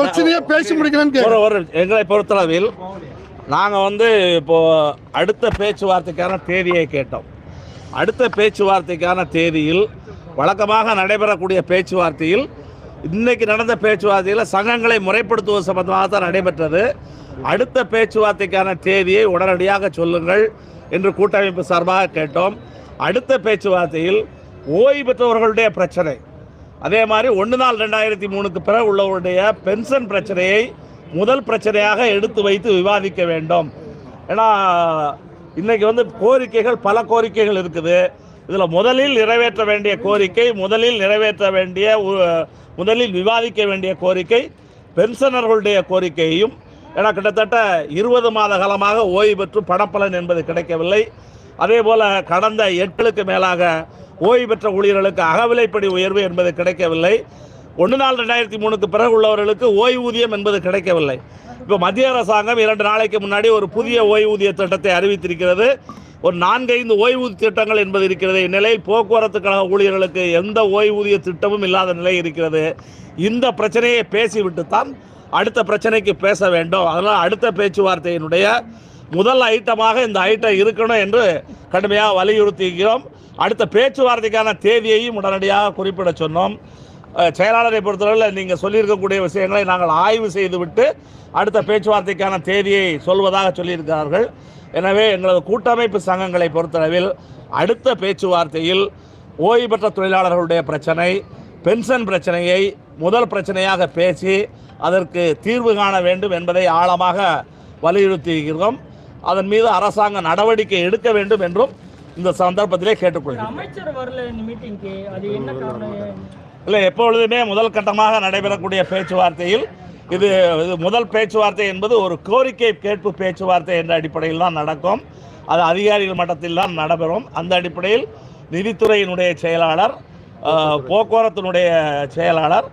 பிரச்சனையை பேசி முடிக்கலன்னு ஒரு எங்களை பொறுத்தளவில் நாங்கள் வந்து இப்போ அடுத்த பேச்சுவார்த்தைக்கான தேதியை கேட்டோம். அடுத்த பேச்சுவார்த்தைக்கான தேதியில் வழக்கமாக நடைபெறக்கூடிய பேச்சுவார்த்தையில் இன்னைக்கு நடந்த பேச்சுவார்த்தையில் சங்கங்களை முறைப்படுத்துவது சம்பந்தமாக தான் நடைபெற்றது. அடுத்த பேச்சுவார்த்தைக்கான தேதியை உடனடியாக சொல்லுங்கள் என்று கூட்டமைப்பு சார்பாக கேட்டோம். அடுத்த பேச்சுவார்த்தையில் ஓய்வு பெற்றவர்களுடைய பிரச்சனை. அதே மாதிரி ஒன்று நாள் ரெண்டாயிரத்தி மூணுக்கு பிறகு உள்ளவருடைய பென்ஷன் பிரச்சனையை முதல் பிரச்சனையாக எடுத்து வைத்து விவாதிக்க வேண்டும். ஏன்னா இன்றைக்கி வந்து கோரிக்கைகள் பல கோரிக்கைகள் இருக்குது. இதில் முதலில் நிறைவேற்ற வேண்டிய கோரிக்கை முதலில் நிறைவேற்ற வேண்டிய உ- முதலில் விவாதிக்க வேண்டிய கோரிக்கை பென்ஷனர்களுடைய கோரிக்கையும் ஏன்னா கிட்டத்தட்ட இருபது மாத காலமாக ஓய்வு பெற்று பணப்பலன் என்பது கிடைக்கவில்லை. அதே போல் கடந்த எட்டுக்கு மேலாக ஓய்வு பெற்ற ஊழியர்களுக்கு அகவிலைப்படி உயர்வு என்பது கிடைக்கவில்லை. ஒன்று நாள் ரெண்டாயிரத்தி மூணுக்கு பிறகு உள்ளவர்களுக்கு ஓய்வூதியம் என்பது கிடைக்கவில்லை. இப்போ மத்திய அரசாங்கம் இரண்டு நாளைக்கு முன்னாடி ஒரு புதிய ஓய்வூதிய திட்டத்தை அறிவித்திருக்கிறது. ஒரு நான்கைந்து ஓய்வூதிய திட்டங்கள் என்பது இருக்கிறது. இந்நிலையில் போக்குவரத்து கழக ஊழியர்களுக்கு எந்த ஓய்வூதிய திட்டமும் இல்லாத நிலை இருக்கிறது. இந்த பிரச்சனையை பேசிவிட்டு தான் அடுத்த பிரச்சனைக்கு பேச வேண்டும். அதனால் அடுத்த பேச்சுவார்த்தையினுடைய முதல் ஐட்டமாக இந்த ஐட்டம் இருக்கணும் என்று கடுமையாக வலியுறுத்துகிறோம். அடுத்த பேச்சுவார்த்தைக்கான தேதியையும் உடனடியாக குறிப்பிட சொன்னோம். செயலாளரை பொறுத்தவரையில் நீங்கள் சொல்லியிருக்கக்கூடிய விஷயங்களை நாங்கள் ஆய்வு செய்துவிட்டு அடுத்த பேச்சுவார்த்தைக்கான தேதியை சொல்வதாக சொல்லியிருக்கிறார்கள். எனவே எங்களது கூட்டமைப்பு சங்கங்களை பொறுத்தளவில் அடுத்த பேச்சுவார்த்தையில் ஓய்வு பெற்ற தொழிலாளர்களுடைய பிரச்சனை பென்ஷன் பிரச்சனையை முதல் பிரச்சனையாக பேசி அதற்கு தீர்வு காண வேண்டும் என்பதை ஆழமாக வலியுறுத்தியிருக்கிறோம். அதன் மீது அரசாங்க நடவடிக்கை எடுக்க வேண்டும் என்றும் இந்த சந்தர்ப்பத்திலே கேட்டுக்கொள்கிறேன். இல்லை எப்பொழுதுமே முதல் கட்டமாக நடைபெறக்கூடிய பேச்சுவார்த்தையில் இது இது முதல் பேச்சுவார்த்தை என்பது ஒரு கோரிக்கை கேட்பு பேச்சுவார்த்தை என்ற அடிப்படையில் தான் நடக்கும். அது அதிகாரிகள் மட்டத்தில் தான் நடைபெறும். அந்த அடிப்படையில் நிதித்துறையினுடைய செயலாளர் போக்குவரத்தினுடைய செயலாளர்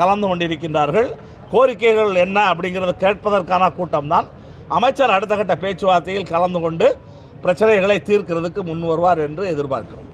கலந்து கொண்டிருக்கின்றார்கள். கோரிக்கைகள் என்ன அப்படிங்கிறத கேட்பதற்கான கூட்டம்தான் அமைச்சர் அடுத்த கட்ட பேச்சுவார்த்தையில் கலந்து கொண்டு பிரச்சனைகளை தீர்க்கிறதுக்கு முன் வருவார் என்று எதிர்பார்க்கிறோம்.